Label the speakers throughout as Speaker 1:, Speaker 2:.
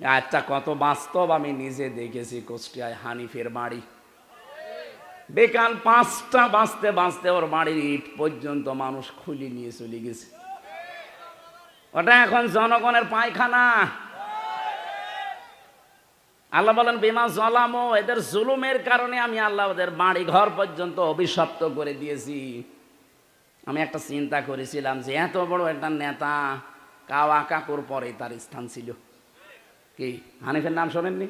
Speaker 1: আচ্ছা কত বাস্তব আমি নিজে দেখেছি কুষ্টিয়ায় হানিফের বাড়ি। বেকাল পাঁচটা বাঁচতে বাঁচতে ওর বাড়ির ইট পর্যন্ত মানুষ খুলি নিয়ে চলে গেছে। ওটা এখন জনগণের পায়খানা। আল্লাহ বলেন, বিমা জলামো এদের জুলুমের কারণে আমি আল্লাহ ওদের বাড়ি ঘর পর্যন্ত অভিশপ্ত করে দিয়েছি। আমি একটা চিন্তা করেছিলাম যে, এত বড় একটা নেতা কাওয়া কাকুর পরে তার স্থান ছিল। কি, হানিফের নাম শোনেননি?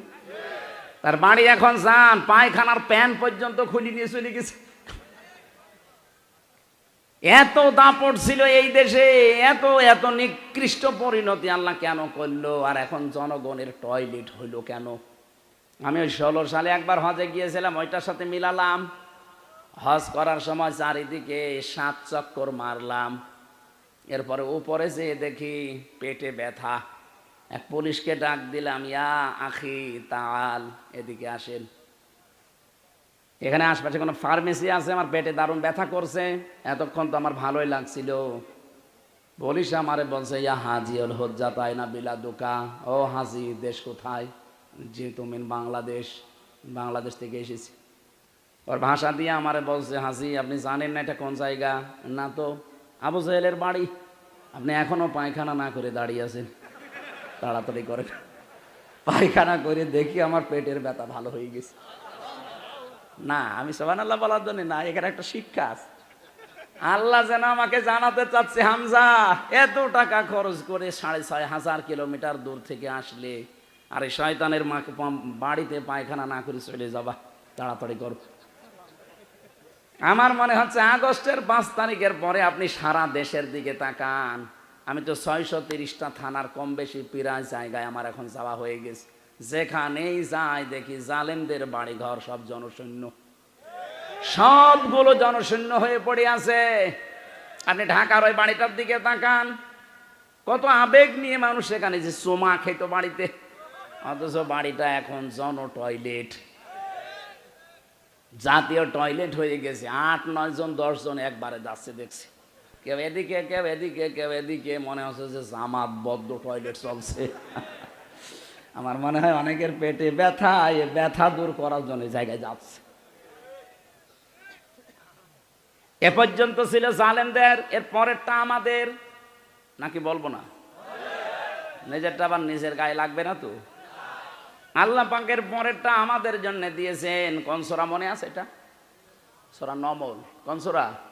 Speaker 1: তার বাড়ি এখন যান, পায়খানার প্যান পর্যন্ত খুলি নিয়ে চলে গেছে। এত দাপট ছিল এই দেশে, এত এত নিকৃষ্ট পরিণতি আল্লাহ কেন করল? আর এখন জনগণের টয়লেট হইল কেন? আমি ওই ষোলো সালে একবার হজে গিয়েছিলাম, ওইটার সাথে মিলালাম। হজ করার সময় চারিদিকে সাত চক্কর মারলাম। এরপরে উপরে যেয়ে দেখি পেটে ব্যথা। এক পুলিশকে ডাক দিলাম, ইয়া আখি, তাল। এদিকে আসেন। এখানে আশপাশে কোনো ফার্মেসি আছে? আমার পেটে দারুণ ব্যথা করছে। এতক্ষণ তো আমার ভালোই লাগছিল। পুলিশ আমারে বলছে, ইয়া হাজি ওল হজ্জা, তাই না বিলা দোকা? ও হাজি, দেশ কোথায়? যে তুমি বাংলাদেশ বাংলাদেশ থেকে এসেছি। ওর ভাষা দিয়ে আমারে বলছে, হাজি, আপনি জানেন না এটা কোন জায়গা? না তো, আবু জাহেলের বাড়ি। আপনি এখনও পায়খানা না করে দাঁড়িয়ে আছেন। তাড়াতাড়ি করে। পায়খানা করে দেখি আমার পেটের ব্যথা ভালো হয়ে গেছে। না, আমি সোহান আল্লাহ বলার জন্য না, এখানে একটা শিক্ষা আছে। আল্লাহ যেন আমাকে জানাতে চাচ্ছে, হামজা, এত টাকা খরচ করে সাড়ে ছয় হাজার কিলোমিটার দূর থেকে আসলে, আর এই শয়তানের মাকে বাড়িতে পায়খানা না করে চলে যাবা, তাড়াতাড়ি করো। আমার মনে হচ্ছে আগস্টের পাঁচ তারিখের পরে আপনি সারা দেশের দিকে তাকান। আমি তো ছয়শো তিরিশটা থানার কম বেশি প্রায় জায়গায় আমার এখন যাওয়া হয়ে গেছে। যেখানেই যাই দেখি জালেমদের বাড়ি ঘর সব জনশূন্য। সবগুলো জনশূন্য হয়ে পড়ে আছে। আপনি ঢাকার ওই বাড়িটার দিকে তাকান। কত আবেগ নিয়ে মানুষ সেখানে যে সোমা খেত বাড়িতে। অথচ বাড়িটা এখন জন টয়লেট। জাতীয় টয়লেট হয়ে গেছে। আট, নয় জন, দশ জন একবারে যাচ্ছে দেখছি। কেউ এদিকে কেউ এদিকে কেউ এদিকে মনে হচ্ছে যে জামাত বদ্ধ টয়লেট চলছে। আমার মনে হয় অনেকের পেটে ব্যথা, এ ব্যথা দূর করার জন্য জায়গায় যাচ্ছে। এ পর্যন্ত ছিল জালেমদের, এর পরেরটা আমাদের, নাকি বলব না? নিজেরটা আবার নিজের গায়ে লাগবে না তো? আল্লাহ পাকের পরেরটা আমাদের জন্য দিয়েছেন। কোন সোরা মনে আছে এটা? সোরা নমল। কোন সোরা?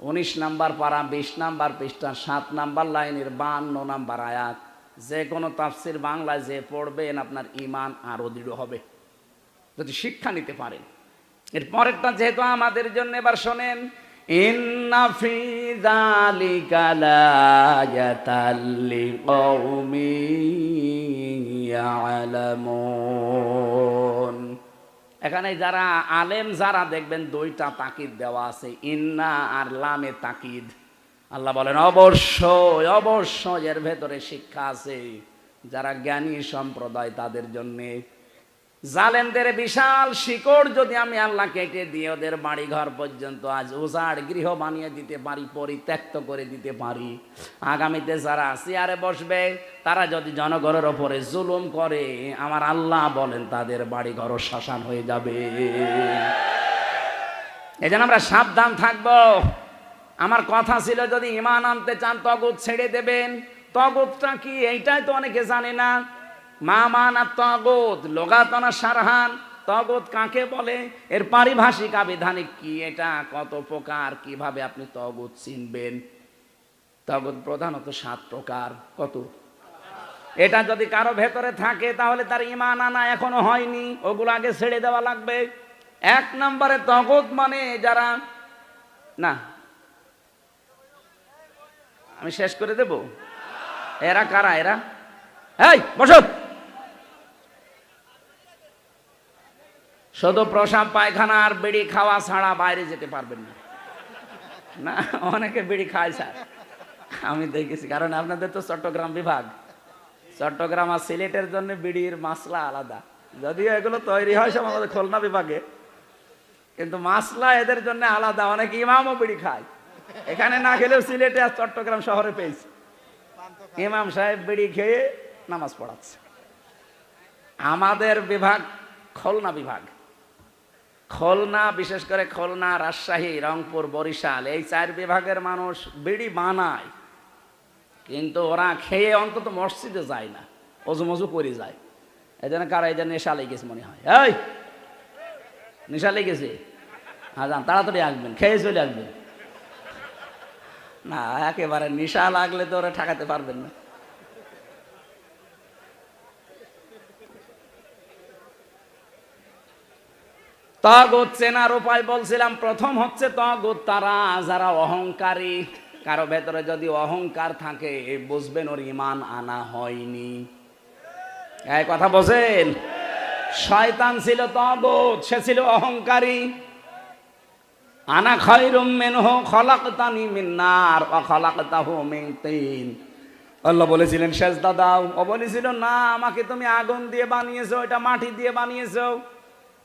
Speaker 1: উনিশ নাম্বার পারা, বিশ নাম্বার পৃষ্ঠা, সাত নাম্বার লাইনের বান্ন নাম্বার আয়াত। যে কোনো তাফসির বাংলায় যে পড়বেন, আপনার ইমান আরও দৃঢ় হবে। যদি শিক্ষা নিতে পারেন। এর পরেরটা যেহেতু আমাদের জন্য এবার শোনেন, ইন্না ফি যালিকা লায়াতাল লিকৌমিন ইয়ালামুন। এখানে যারা আলেম, যারা দেখবেন দুইটা তাকিদ দেওয়া আছে, ইন্না আর লামে তাকিদ। আল্লাহ বলেন, অবশ্যই অবশ্যই এর ভেতরে শিক্ষা আছে। যারা জ্ঞানী সম্প্রদায়, তাদের জন্যে জালেমদের বিশাল শিকড় যদি আমি আল্লাহ কেটে দিয়ে ওদের বাড়ি ঘর পর্যন্ত আজ উজাড় গৃহ বানিয়ে দিতে পারি, পরিত্যক্ত করে দিতে পারি, আগামীতে যারা চেয়ারে বসবে, তারা যদি জনগণের ওপরে জুলুম করে, আমার আল্লাহ বলেন তাদের বাড়ি ঘর শ্মশান হয়ে যাবে। এই আমরা সাবধান থাকব। আমার কথা ছিল, যদি ইমান আনতে চান তগুত ছেড়ে দেবেন। তগুতটা কি? এইটাই তো অনেকে জানে না। মা মানা তগত লোগাতনা সারহান। তগত কাকে বলে? এর পারিভাষিক আবিধানিক কি এটা, কত প্রকার, কীভাবে আপনি তগত চিনবেন? তগত প্রধানত সাত প্রকার। কত? এটা যদি কারও ভেতরে থাকে, তাহলে তার ইমান আনা এখনও হয়নি। ওগুলো আগে ছেড়ে দেওয়া লাগবে। এক নম্বরে তগত মানে যারা, না। আমি শেষ করে দেব? এরা কারা, এরা? এই, বসো! শুধু প্রসাব পায়খানা আর বিড়ি খাওয়া ছাড়া বাইরে যেতে পারবেন না। না, অনেকে বিড়ি খায় স্যার। আমি দেখেছি, কারণ আপনাদের তো চট্টগ্রাম বিভাগ। চট্টগ্রাম আর সিলেটের জন্য বিড়ির মাসলা আলাদা। যদিও এগুলো তৈরি হয় সব আমাদের খুলনা বিভাগে, কিন্তু মাসলা এদের জন্য আলাদা। অনেক ইমামও বিড়ি খায়। এখানে না খেলেও সিলেটে আর চট্টগ্রাম শহরে পেয়েছি। ইমাম সাহেব বিড়ি খেয়ে নামাজ পড়াচ্ছে। আমাদের বিভাগ খুলনা বিভাগ। খুলনা, বিশেষ করে খুলনা, রাজশাহী, রংপুর, বরিশাল, এই চার বিভাগের মানুষ বিড়ি বানায়। কিন্তু ওরা খেয়ে অন্তত মসজিদে যায় না অজু মজু করে যায়। এই জন্য কারা এই জন্য নেশা লেগেছে মনে হয়। এই নেশা লেগেছে হ্যাঁ যান, তাড়াতাড়ি আসবেন, খেয়ে চলে আসবেন। না, একেবারে নেশা লাগলে তো ওরা ঠেকাতে পারবেন না। তগত চেনার উপায় বলছিলাম, প্রথম হচ্ছে তগত তারা যারা অহংকারী, কারও ভেতরে যদি অহংকার থাকে, বুঝবেন ওর ইমান আনা হয়নি। কথা বোঝেন? শয়তান ছিল তগত, সে ছিল অহংকারী। আনা খয়রুম মিনহু খলাকতানি মিন নার, ওয়া খলাকতাহু মিন তিন। আল্লাহ বলেছিলেন শেষ দাও। ও বলেছিল, না, আমাকে তুমি আগুন দিয়ে বানিয়েছো এটা মাটি দিয়ে বানিয়েছো।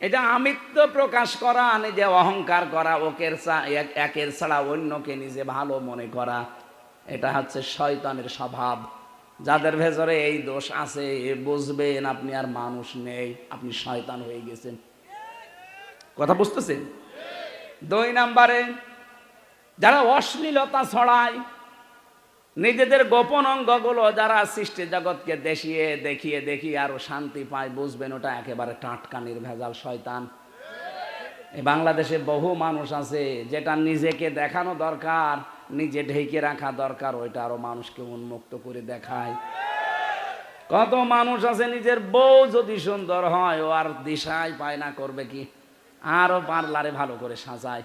Speaker 1: এটা আমিত্ব প্রকাশ করা, নিজে অহংকার করা, ওকের এক- একের ছাড়া অন্যকে নিজে ভালো মনে করা। এটা হচ্ছে শয়তানের স্বভাব। যাদের ভেতরে এই দোষ আছে বুঝবেন আপনি আর মানুষ নেই, আপনি শয়তান হয়ে গেছেন। কথা বুঝতেছেন? দুই নাম্বারে, যারা অশ্লীলতা ছড়ায় নিজেদের গোপন অঙ্গগুলো যারা সৃষ্টি জগৎকে দেখিয়ে দেখিয়ে দেখিয়ে আরও শান্তি পায়, বুঝবেন ওটা একেবারে টাটকা, নির্ভেজাল শয়তান। বাংলাদেশে বহু মানুষ আছে যেটা নিজেকে দেখানো দরকার, নিজে ঢেকে রাখা দরকার, ওইটা আরও মানুষকে উন্মুক্ত করে দেখায়। কত মানুষ আছে নিজের বউ যদি সুন্দর হয়, ও আর দিশায় পায় না করবে কি? আরও পার্লারে ভালো করে সাজায়।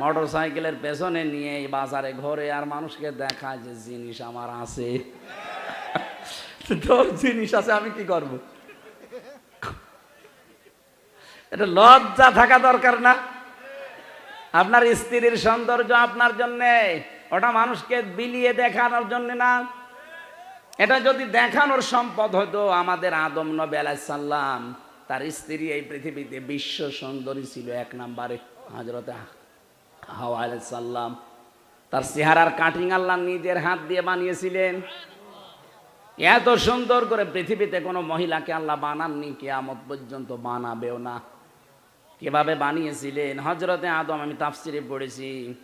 Speaker 1: মোটর সাইকেলের পেছনে নিয়ে এই বাজারে ঘরে আর মানুষকে দেখায় যে জিনিস আমার আছে। জিনিস আছে, আমি কি করব? এটা লজ্জা থাকা দরকার না। আপনার স্ত্রীর সৌন্দর্য আপনার জন্য, ওটা মানুষকে বিলিয়ে দেখানোর জন্য না। এটা যদি দেখানোর সম্পদ হতো, আমাদের আদম নবী আলাইসাল্লাম তার স্ত্রী এই পৃথিবীতে বিশ্ব সুন্দরী ছিল এক নম্বরে হজরতে হাওয়া আলাইসাল্লাম তার চেহারার কাটিং আল্লাহ নিজের হাত দিয়ে বানিয়েছিলেন। এত সুন্দর করে পৃথিবীতে কোনো মহিলাকে আল্লাহ বানাননি, কেয়ামত পর্যন্ত বানাবেও না। কীভাবে বানিয়েছিলেন? হজরতে আদম আমি তাফসিরে পড়েছি।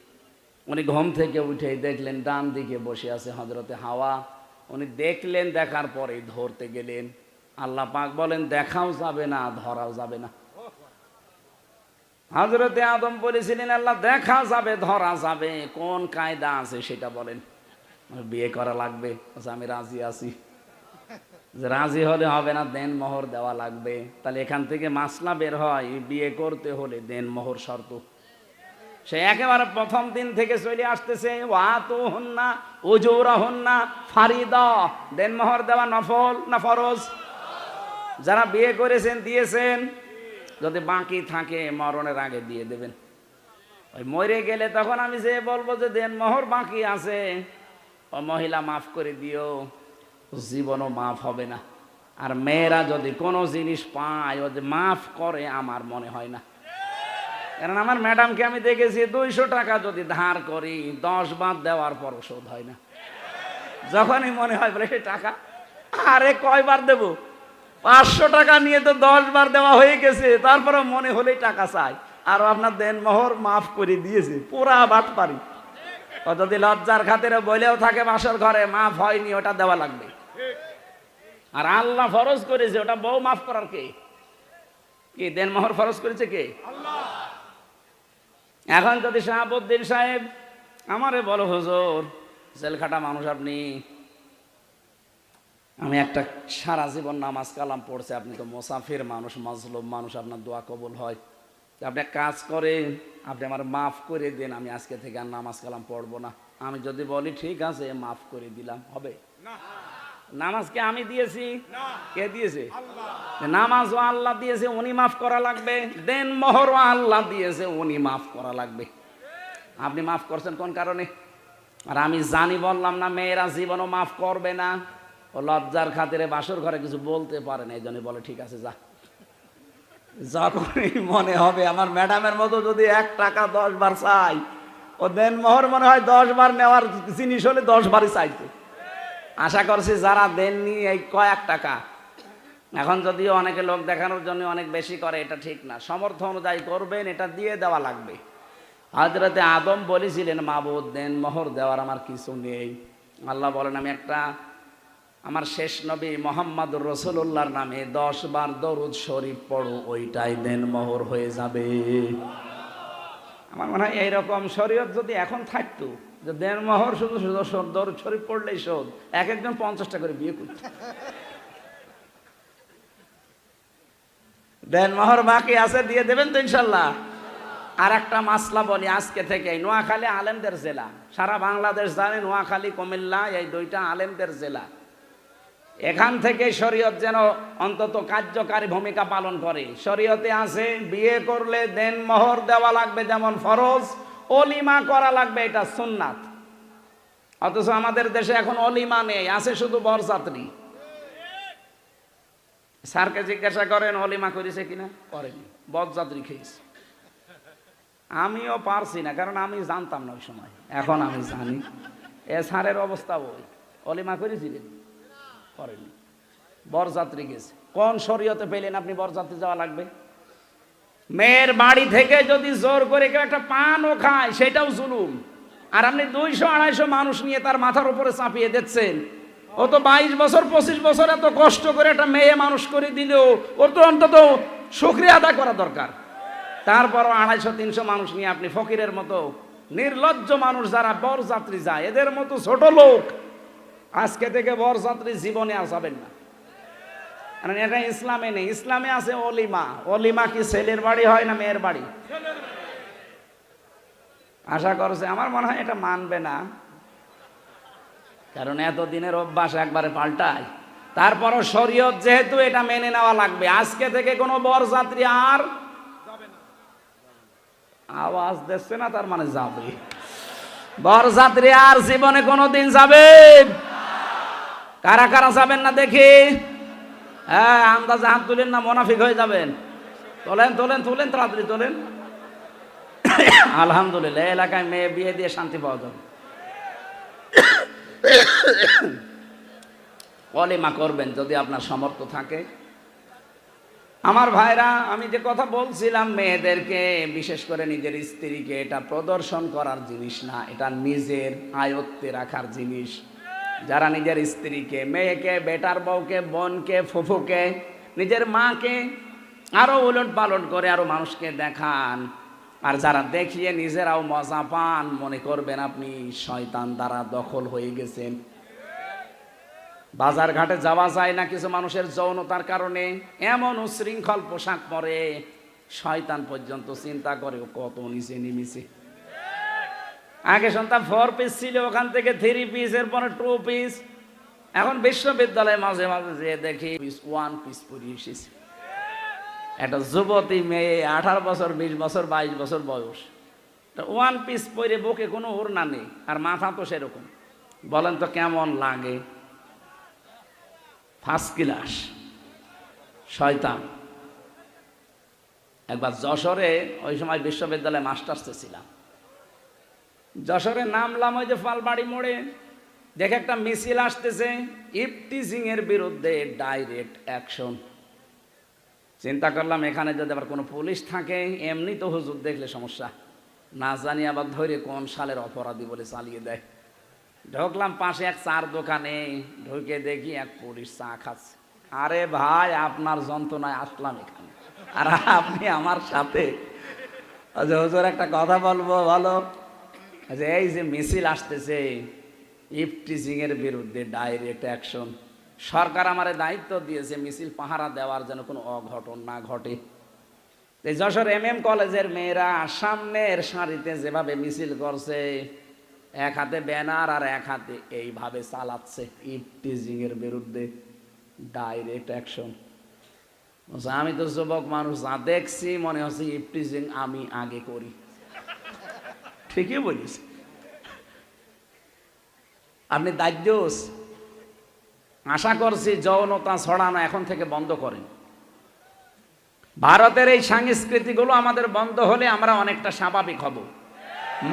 Speaker 1: উনি ঘুম থেকে উঠে দেখলেন, ডান দিকে বসে আছে হজরতে হাওয়া। উনি দেখলেন, দেখার পরে ধরতে গেলেন। আল্লাহ পাক বলেন, দেখাও যাবে না, ধরাও যাবে না। হজরতে আদম বলেছিলেন, আল্লাহ, দেখা যাবে, ধরা যাবে। কোন কায়দা আছে সেটা বলেন। বিয়ে করা লাগবে আমি রাজি আছি। রাজি হলে হবে না, দেন মোহর দেওয়া লাগবে। তাহলে এখান থেকে মাসলা বের হয়, বিয়ে করতে হলে দেন মোহর শর্ত। সে একেবারে প্রথম দিন থেকে চলে আসতেছে ওয়া তো হন না ওজোরা হন না ফারিদা। দেন মোহর দেওয়া নফল না ফরজ? যারা বিয়ে করেছেন, দিয়েছেন যদি বাকি থাকে, মরণের আগে দিয়ে দেবেন। ওই মরে গেলে তখন আমি যে বলব যে দেন, মোহর বাকি আছে। ও মহিলা, মাফ করে দিও। জীবনও মাফ হবে না। আর মেয়েরা যদি কোনো জিনিস পায়, ও যে মাফ করে, আমার মনে হয় না। কারণ আমার ম্যাডামকে আমি দেখেছি, দুইশো টাকা যদি ধার করি, দশ বাদ দেওয়ার পর শোধ হয় না। যখনই মনে হয় বলে "এই টাকা, আরে কয়বার দেব? পাঁচশো টাকা নিয়ে তো দশ বার দেওয়া হয়ে গেছে তারপরে মনে হলেই টাকা চাই। আর আপনার দেন মোহর মাফ করে দিয়েছে, পুরা বাট পারি। যদি লজ্জার খাতিরে বলেও থাকে বাসর ঘরে, মাফ হয়নি, ওটা দেওয়া লাগবে। আর আল্লাহ ফরজ করেছে, ওটা বউ মাফ করার কে? কি দেন মোহর ফরজ করেছে কে? এখন যদি শাহাবুদ্দিন সাহেব আমারে বলো, হুজুর, জেলখাটা মানুষ আপনি আমি একটা সারা জীবন নামাজ কালাম পড়ছে আপনি তো মোসাফির মানুষ মাজলুম মানুষ আপনার দোয়া কবুল হয়। আপনি কাজ করেন আপনি আমার মাফ করে দেন আমি আজকে থেকে আর নামাজ কালাম পড়ব না। আমি যদি বলি ঠিক আছে মাফ করে দিলাম। হবে? নামাজকে আমি দিয়েছি? কে দিয়েছে? নামাজও আল্লাহ দিয়েছে উনি মাফ করা লাগবে। দেন মোহরও আল্লাহ দিয়েছে উনি মাফ করা লাগবে। আপনি মাফ করছেন কোন কারণে? আর আমি জানি বললাম না মেয়েরা জীবনও মাফ করবে না। ও লজ্জার খাতিরে বাসর ঘরে কিছু বলতে পারে না, এই জন্য বলে, ঠিক আছে, যা। যখনই মনে হবে আমার ম্যাডামের মতো যদি এক টাকা দশ বার চাই, ও দেন মোহর মনে হয় দশ বার নেওয়ার জিনিস হলে দশ বারই চাইতো আশা করছি যারা দেননি এই কয়েক টাকা, এখন যদিও অনেকে লোক দেখানোর জন্য অনেক বেশি করে, এটা ঠিক না। সমর্থ অনুযায়ী করবেন, এটা দিয়ে দেওয়া লাগবে। হাজরাতে আদম বলেছিলেন, মাবুদ, দেন মোহর দেওয়ার আমার কিছু নেই। আল্লাহ বলেন, আমি একটা আমার শেষ নবী মোহাম্মদুর রসুল্লাহর নামে দশ বার দরুদ শরীফ পড়ো, ওইটাই দেন মোহর হয়ে যাবে। আমার মনে হয় এইরকম শরীয়ত যদি এখন থাকতো, যে দেন মোহর, শুধু শুধু দরুদ শরীফ পড়লেই শোধ এক একজন পঞ্চাশটা করে বিয়ে করত। দেন মোহর বাকি আছে, দিয়ে দেবেন তো ইনশাল্লাহ। আর একটা মাসলা বলি আজকে থেকে, নোয়াখালী আলেমদের জেলা, সারা বাংলাদেশ জানে নোয়াখালী, কুমিল্লা, এই দুইটা আলেমদের জেলা। এখান থেকে শরীয়ত যেন অন্তত কার্যকারী ভূমিকা পালন করে। শরীয়তে আছে বিয়ে করলে দেন মোহর দেওয়া লাগবে যেমন ফরজ অলিমা করা লাগবে এটা সুন্নাত। অথচ আমাদের দেশে এখন অলিমা নেই আছে শুধু বরযাত্রী। স্যারকে জিজ্ঞাসা করেন অলিমা করেছে কিনা? করেনি। বরযাত্রী খেয়েছে। আমিও পারছি না কারণ আমি জানতাম না ওই সময়। এখন আমি জানি। এ স্যারের অবস্থা ওই। অলিমা করেছিলেন করেনি বরযাত্রী গেছে। কোন শরীয়তে পেলেন আপনি বরযাত্রী যাওয়া লাগবে? মেয়ের বাড়ি থেকে যদি জোর করে কেউ একটা পানও খায়, সেটাও জুলুম। আর আপনি দুইশো, আড়াইশো মানুষ নিয়ে তার মাথার উপরে চাপিয়ে দিচ্ছেন। ও তো বাইশ বছর, পঁচিশ বছর এত কষ্ট করে একটা মেয়ে মানুষ করে দিলেও ওর তো অন্তত সুক্রিয়া আদায় করা দরকার। তারপরও আড়াইশো, তিনশো মানুষ নিয়ে আপনি ফকিরের মতো নির্লজ্জ মানুষ যারা বরযাত্রী যায়, এদের মতো ছোট লোক আজকে থেকে বর বরযাত্রী জীবনে আর যাবেন না। কারণ এটা ইসলামে নেই। ইসলামে আছে অলিমা। অলিমা কি ছেলের বাড়ি হয় না মেয়ের বাড়ি? আশা করছে, আমার মনে হয় এটা মানবে না। কারণ এত দিনের অভ্যাস একবারে পাল্টায়। তারপরও শরীয়ত যেহেতু এটা মেনে নেওয়া লাগবে, আজকে থেকে কোনো বরযাত্রী আর আওয়াজ দিচ্ছে না, তার মানে যাবে। বরযাত্রী আর জীবনে কোনোদিন যাবে। কারা কারা যাবেন না দেখি? হ্যাঁ আন্দাজে হাত তুলেন না, মোনাফিক হয়ে যাবেন। তোলেন তোলেন, তুলেন, তাড়াতাড়ি তোলেন। আলহামদুলিল্লাহ এলাকায় মেয়ে বিয়ে দিয়ে শান্তি পাওয়া যাবে। অলিমা করবেন যদি আপনার সমর্থ থাকে। আমার ভাইরা, আমি যে কথা বলছিলাম, মেয়েদেরকে, বিশেষ করে নিজের স্ত্রীকে, এটা প্রদর্শন করার জিনিস না, এটা নিজের আয়ত্তে রাখার জিনিস। যারা নিজের স্ত্রীকে, মেয়েকে, বেটার বউকে, বোনকে, ফুফুকে, নিজের মাকে আরও উলট পালট করে আরও মানুষকে দেখান। আর যারা দেখিয়ে নিজেরাও মজা পান, মনে করবেন আপনি শয়তান দ্বারা দখল হয়ে গেছেন। বাজার ঘাটে যাওয়া যায় না কিছু মানুষের যৌনতার কারণে। এমন উশৃঙ্খল পোশাক পরে শয়তান পর্যন্ত চিন্তা করে কত নিচে নেমেছে। আগে শুনতাম ফোর পিস ছিল, ওখান থেকে থ্রি পিস এরপরে টু পিস এখন বিশ্ববিদ্যালয়ে মাঝে মাঝে যে দেখি পিস ওয়ান পিস পরিয়ে এসেছে। একটা যুবতী মেয়ে, আঠারো বছর, বিশ বছর, বাইশ বছর বয়স। ওয়ান পিস পরে বুকে কোনো ওড়না নেই, আর মাথা তো সেরকম। বলেন তো কেমন লাগে? ফার্স্ট ক্লাস শয়তান। একবার যশোরে ওই সময় বিশ্ববিদ্যালয়ে মাস্টার্সে ছিলাম। যশোরে নামলাম ওই যে ফালবাড়ি মোড়ে। দেখে একটা মিছিল আসতেছে ইফটিজিং এর বিরুদ্ধে ডাইরেক্ট অ্যাকশন চিন্তা করলাম এখানে যদি আবার কোনো পুলিশ থাকে, এমনি তো হুজুর দেখলে সমস্যা। না জানি আবার ধরে কোন সালের অপরাধী বলে চালিয়ে দেয়। ঢুকলাম পাশে এক চার দোকানে, ঢুকে দেখি এক পুলিশ চা খাচ্ছে। আরে ভাই, আপনার যন্ত্রণায় আসলাম এখানে। আর আপনি আমার সাথে। আচ্ছা হুজুর একটা কথা বলব ভালো আচ্ছা এই যে মিছিল আসতেছে ইফটিজিং এর বিরুদ্ধে ডাইরেক্ট অ্যাকশন সরকার আমারে দায়িত্ব দিয়েছে মিছিল পাহারা দেওয়ার যেন কোনো অঘটন না ঘটে। এই যশোর এম এম কলেজের মেয়েরা সামনের সারিতে যেভাবে মিছিল করছে, এক হাতে ব্যানার আর এক হাতে এইভাবে চালাচ্ছে ইফটিজিং এর বিরুদ্ধে ডাইরেক্ট অ্যাকশন আমি তো যুবক মানুষ, যা দেখছি মনে হচ্ছে ইফটিজিং আমি আগে করি। ঠিকই বলিস আপনি দায়িত্বস আশা করছি যৌনতা ছড়ানো এখন থেকে বন্ধ করেন। ভারতের এই সংস্কৃতিগুলো আমাদের বন্ধ হলে আমরা অনেকটা স্বাভাবিক হব।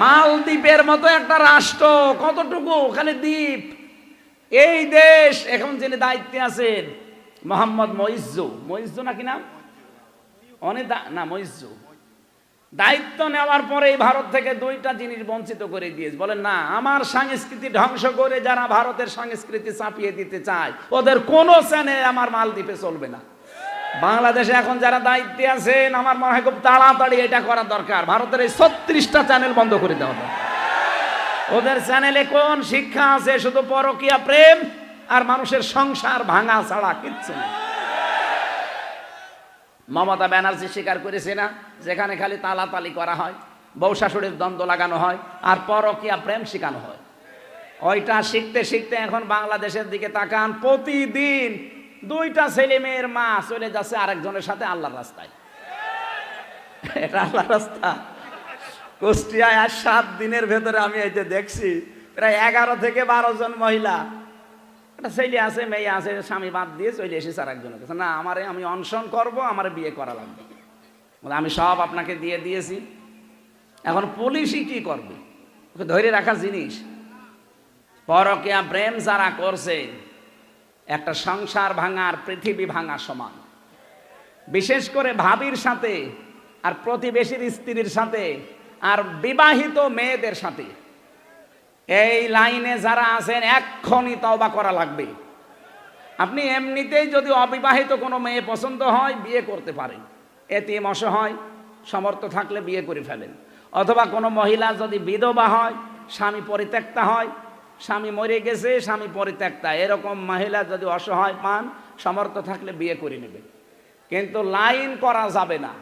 Speaker 1: মালদ্বীপের মতো একটা রাষ্ট্র, কতটুকু? ওখানে দ্বীপ। এই দেশ, এখন যিনি দায়িত্বে আছেন, মোহাম্মদ মইজু মইজু নাকি নাম? অনেক না মইজু দায়িত্ব নেওয়ার পরে এই ভারত থেকে দুইটা জিনিস বঞ্চিত করে দিয়েছে। বলেন, না, আমার সংস্কৃতি ধ্বংস করে যারা ভারতের সংস্কৃতি চাপিয়ে দিতে চায়, ওদের কোনো চ্যানেল আমার মাল দ্বীপে চলবে না। বাংলাদেশে এখন যারা দায়িত্বে আছেন, আমার মনে হয় খুব তাড়াতাড়ি এটা করা দরকার। ভারতের এই ছত্রিশটা চ্যানেল বন্ধ করে দেওয়া দরকার ওদের চ্যানেলে কোন শিক্ষা আছে? শুধু পরকিয়া প্রেম আর মানুষের সংসার ভাঙা ছাড়া কিচ্ছু নেই। মমতা ব্যানার্জি স্বীকার করেছে না, যেখানে খালি তালাতালি করা হয়, বউ শাশুড়ির দ্বন্দ্ব লাগানো হয়, আর পরকিয়া প্রেম শেখানো হয়। ওইটা শিখতে শিখতে এখন বাংলাদেশের দিকে তাকান, প্রতিদিন দুইটা ছেলে মেয়ের মা চলে যাচ্ছে আরেকজনের সাথে আল্লাহর রাস্তায়। এটা আল্লাহ রাস্তা। কুষ্টিয়ায় আর সাত দিনের ভেতরে আমি এই যে দেখছি, প্রায় এগারো থেকে বারো জন মহিলা একটা ছেলে আছে, মেয়ে আছে, স্বামী বাদ দিয়ে চলে এসেছে আর একজনের কাছে। না, আমারে আমি অনশন করব, আমার বিয়ে করা লাগবে। বলে, আমি সব আপনাকে দিয়ে দিয়েছি। এখন পুলিশই কি করবে? ওকে ধরে রাখা জিনিস। পরকিয়া প্রেম যারা করছে, একটা সংসার ভাঙার, পৃথিবী ভাঙা সমান। বিশেষ করে ভাবির সাথে আর প্রতিবেশীর স্ত্রীর সাথে আর বিবাহিত মেয়েদের সাথে। এই লাইনে যারা আছেন এক্ষণই তওবা করা লাগবে। আপনি এমনিতেই যদি অবিবাহিত কোনো মেয়ে পছন্দ হয়, বিয়ে করতে পারেন। এতিম অসহায়, সমর্থ থাকলে বিয়ে করে ফেলেন। অথবা কোনো মহিলা যদি বিধবা হয়, স্বামী পরিত্যক্তা হয়, স্বামী মরে গেছে, স্বামী পরিত্যক্তা। এরকম মহিলা যদি অসহায় পান, সমর্থ থাকলে বিয়ে করে নেবে কিন্তু লাইন করা যাবে না।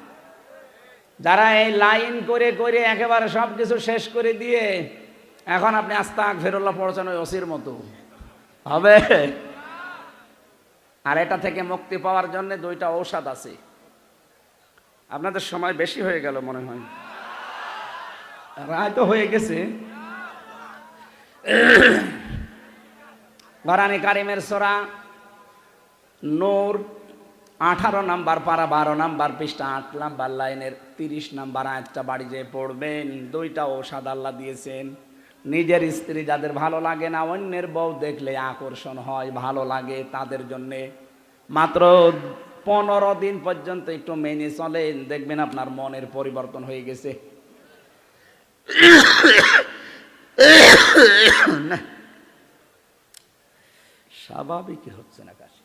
Speaker 1: যারা এই লাইন করে করে একেবারে সব কিছু শেষ করে দিয়ে এখন আপনি আস্তাক ফেরুল্লাহ পড়ছেন ওই ওসির মতো। হবে। আর এটা থেকে মুক্তি পাওয়ার জন্য দুইটা ঔষধ আছে। আপনাদের সময় বেশি হয়ে গেল মনে হয়। রায় তো হয়ে গেছে। গরানি কারিমের সোরা নূর আঠারো নাম্বার পারা বারো নাম্বার পৃষ্ঠা আট নাম্বার লাইনের তিরিশ নাম্বার আয়াতটা বাড়ি যেয়ে পড়বেন। দুইটা ঔষধ আল্লাহ দিয়েছেন। নিজের স্ত্রী যাদের ভালো লাগে না, অন্যের বউ দেখলে আকর্ষণ হয়, ভালো লাগে তাদের জন্যে। মাত্র পনেরো দিন পর্যন্ত একটু মেনে চলেন, দেখবেন আপনার মনের পরিবর্তন হয়ে গেছে। স্বাভাবিক হচ্ছে না কাশি।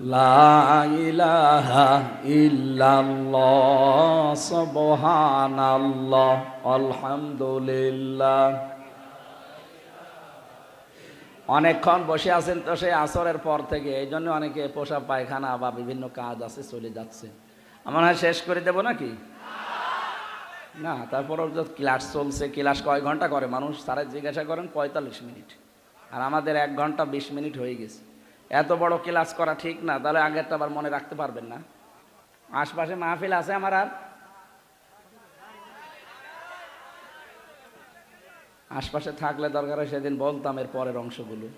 Speaker 1: লা আলহামদুলিল্লাহ। অনেকক্ষণ বসে আছেন তো সেই আসরের পর থেকে, এই জন্য অনেকে পোষা পায়খানা বা বিভিন্ন কাজ আছে, চলে যাচ্ছে। আমার শেষ করে দেবো নাকি? না তারপরও ক্লাস চলছে ক্লাস কয় ঘণ্টা করে? মানুষ তারা জিজ্ঞাসা করেন পঁয়তাল্লিশ মিনিট। আর আমাদের এক ঘণ্টা বিশ মিনিট হয়ে গেছে। এত বড় ক্লাস করা ঠিক না, তাহলে আগেরটা আবার মনে রাখতে পারবেন না। আশপাশে মাহফিল আছে আমার আর? আশপাশে থাকলে দরকার হয় সেদিন বলতাম এর পরের অংশগুলো।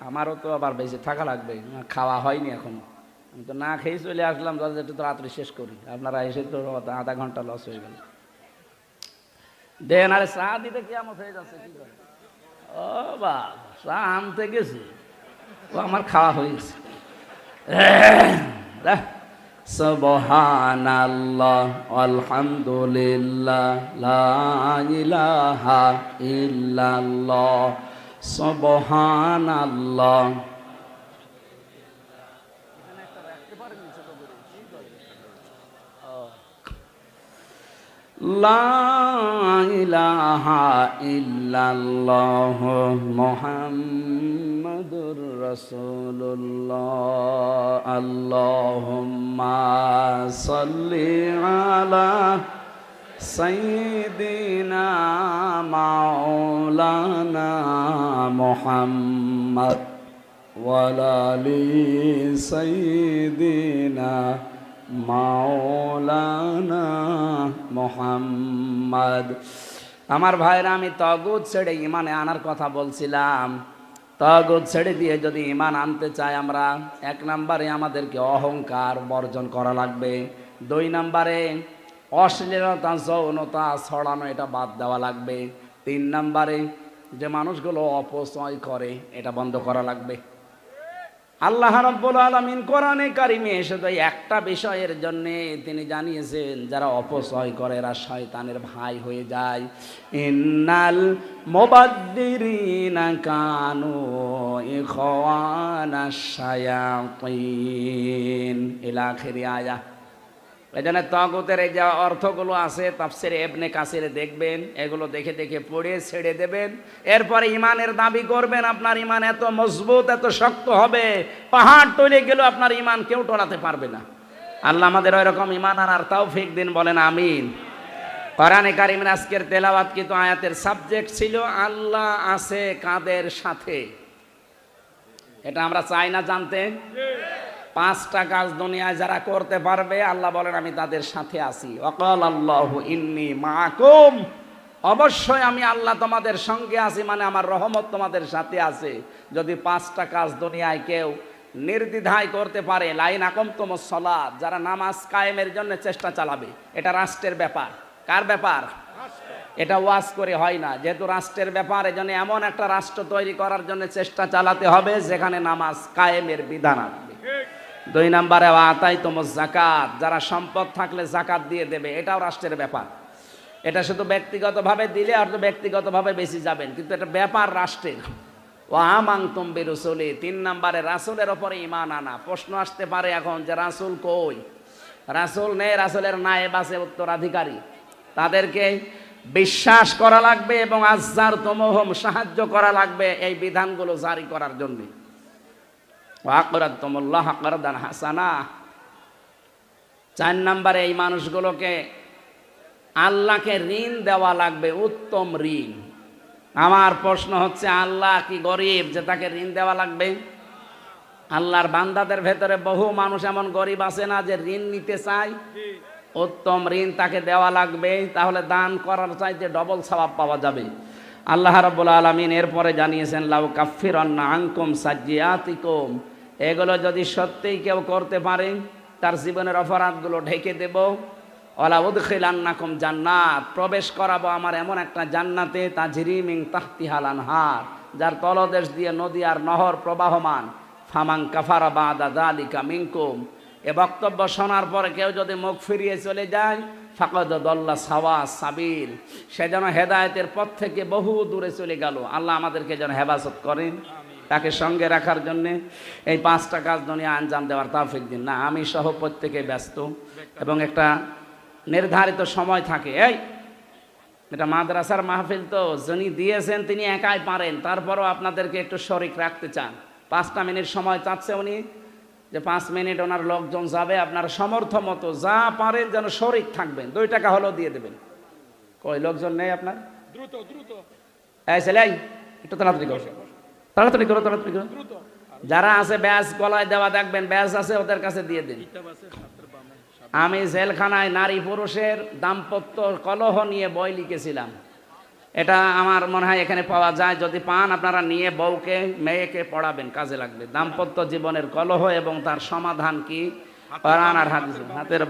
Speaker 1: আমারও তো আবার বেশি থাকা লাগবে খাওয়া হয়নি এখন। আমি তো না খেয়ে চলে আসলাম যাতে একটু তাড়াতাড়ি শেষ করি। আপনারা এসে তো আধা ঘণ্টা লস হয়ে গেল। দেন আরে চা দিতে কি আমার হয়ে যাচ্ছে, কি ও বা চা আনতে গেছে। ও আমার খাওয়া হয়েছে সুবহানাল্লাহ, আলহামদুলিল্লাহ, লা ইলাহা ইল্লাল্লাহ ইল্লাল্লাহ মুহাম্মাদুর রাসূলুল্লাহ। আল্লাহুম্মা সাল্লি আলা মাওলানা মুহাম্মদ ওয়ালা আলি মাওলানা মোহাম্মদ। আমার ভাইরা, আমি তগুদ ছেড়ে ইমানে আনার কথা বলছিলাম। তগুদ ছেড়ে দিয়ে যদি ইমান আনতে চাই আমরা, এক নম্বরে আমাদেরকে অহংকার বর্জন করা লাগবে। দুই নম্বরে অশ্লীলতা, যৌনতা ছড়ানো, এটা বাদ দেওয়া লাগবে। তিন নম্বরে যে মানুষগুলো অপচয় করে, এটা বন্ধ করা লাগবে। আল্লাহ রাব্বুল আলামিন কোরআনে কারিমে এসে তো একটা বিষয়ের জন্যে তিনি জানিয়েছেন, যারা অপচয় করে এরা শয়তানের ভাই হয়ে যায়। ইন্নাল মোবাদ্দিরিনা কানু ইখওয়ানাশ শায়াতিন। ইলা আখিরি আয়া এই জন্য তগতের এই যে অর্থগুলো আছে, তাফসির এবনে কাসিরে দেখবেন, এগুলো দেখে দেখে পড়ে ছেড়ে দেবেন। এরপরে ইমানের দাবি করবেন, আপনার ইমান এত মজবুত, এত শক্ত হবে, পাহাড় টলে গেলেও আপনার ইমান কেউ টলাতে পারবে না। আল্লাহ আমাদের ওই রকম ইমান আর তাও ফিক দিন, বলেন আমিন। কোরআনে কারিমের আজকের তেলাওয়াত কিন্তু আয়াতের সাবজেক্ট ছিল, আল্লাহ আছে কাদের সাথে? এটা আমরা চাই না জানতে। পাঁচটা কাজ দুনিয়ায় যারা করতে পারবে আল্লাহ বলেন আমি তাদের সাথে আছি। অকল আল্লাহ ইন্নি মাকুম অবশ্যই আমি আল্লাহ তোমাদের সঙ্গে আছি মানে আমার রহমত তোমাদের সাথে আছে। যদি পাঁচটা কাজ দুনিয়ায় কেউ নির্দ্বিধায় করতে পারে লাইন আকম তোম সলাদ যারা নামাজ কায়েমের জন্য চেষ্টা চালাবে এটা রাষ্ট্রের ব্যাপার। কার ব্যাপার? এটা ওয়াজ করে হয় না। যেহেতু রাষ্ট্রের ব্যাপার এজন্য এমন একটা রাষ্ট্র তৈরি করার জন্য চেষ্টা চালাতে হবে যেখানে নামাজ কায়েমের বিধান আসবে। দুই নম্বরে আতাই তোম জাকাত যারা সম্পদ থাকলে জাকাত দিয়ে দেবে, এটাও রাষ্ট্রের ব্যাপার। এটা শুধু ব্যক্তিগতভাবে দিলে আর তো ব্যক্তিগতভাবে বেশি যাবেন, কিন্তু এটা ব্যাপার রাষ্ট্রের। ও আমাং তুম্বি রসুলি তিন নম্বরে, রাসুলের ওপরে ইমান আনা। প্রশ্ন আসতে পারে এখন যে রাসুল কই? রাসুল নেই, রাসুলের নায়েব আছে উত্তরাধিকারী। তাদেরকে বিশ্বাস করা লাগবে এবং আজার তমহম সাহায্য করা লাগবে এই বিধানগুলো জারি করার জন্য। হাসানা। চার এই মানুষগুলোকে আল্লাহকে ঋণ দেওয়া লাগবে, উত্তম ঋণ। আমার প্রশ্ন হচ্ছে, আল্লাহ কি গরিব যে তাকে ঋণ দেওয়া লাগবে? আল্লাহর বান্দাদের ভেতরে বহু মানুষ এমন গরিব আছে না যে ঋণ নিতে চায়? উত্তম ঋণ তাকে দেওয়া লাগবে, তাহলে দান করার চাইতে ডবল সবাব পাওয়া যাবে। আল্লাহ রাব্বুল আলামিন এরপরে জানিয়েছেন, লাউ কাফিরান্না আনকুম সাজ্জিয়াতিকুম। এগুলো যদি সত্যিই কেউ করতে পারে, তার জীবনের অপরাধগুলো ঢেকে দেব। ওলা উদখিলান্নাকুম জান্নাত, প্রবেশ করাবো আমার এমন একটা জান্নাতে তাজরিমিং তাহতিহাল আনহার, যার তলদেশ দিয়ে নদী আর নহর প্রবাহমান। ফামাং কাফারা বাদা দালিকা মিনকুম। এ বক্তব্য শোনার পরে কেউ যদি মুখ ফিরিয়ে চলে যায়, ফাকদ দল্লা সাওয়া সাবিল। সে যেন হেদায়েতের পথ থেকে বহু দূরে চলে গেল। আল্লাহ আমাদেরকে যেন হেফাজত করেন। তাকে সঙ্গে রাখার জন্যে এই পাঁচটা কাজ দুনিয়া আঞ্জাম দেওয়ার তাফিক দিন। না আমি সহ প্রত্যেকে ব্যস্ত এবং একটা নির্ধারিত সময় থাকে। এই এটা মাদ্রাসার মাহফিল তো যিনি দিয়েছেন তিনি একাই পারেন। তারপরও আপনাদেরকে একটু শরিক রাখতে চান। পাঁচটা মিনিট সময় চাচ্ছে উনি যে পাঁচ মিনিট ওনার লোকজন যাবে আপনার সমর্থ মতো যা পারেন যেন শরিক থাকবেন। দুই টাকা হলেও দিয়ে দেবেন। কই লোকজন নেই আপনার?
Speaker 2: দ্রুত দ্রুত।
Speaker 1: এই একটু তাড়াতাড়ি করো। তাড়াতাড়ি করো তাড়াতাড়ি করো। যারা আছে ব্যাস গলায় দেওয়া দেখবেন, ব্যাস আছে ওদের কাছে দিয়ে দিন। আমি জেলখানায় নারী পুরুষের দাম্পত্য কলহ নিয়ে বই লিখেছিলাম। এটা আমার মনে হয় এখানে পাওয়া যায়। যদি পান, আপনারা নিয়ে বউকে, মেয়েকে পড়াবেন, কাজে লাগবে। দাম্পত্য জীবনের কলহ এবং তার সমাধান কি? হাতের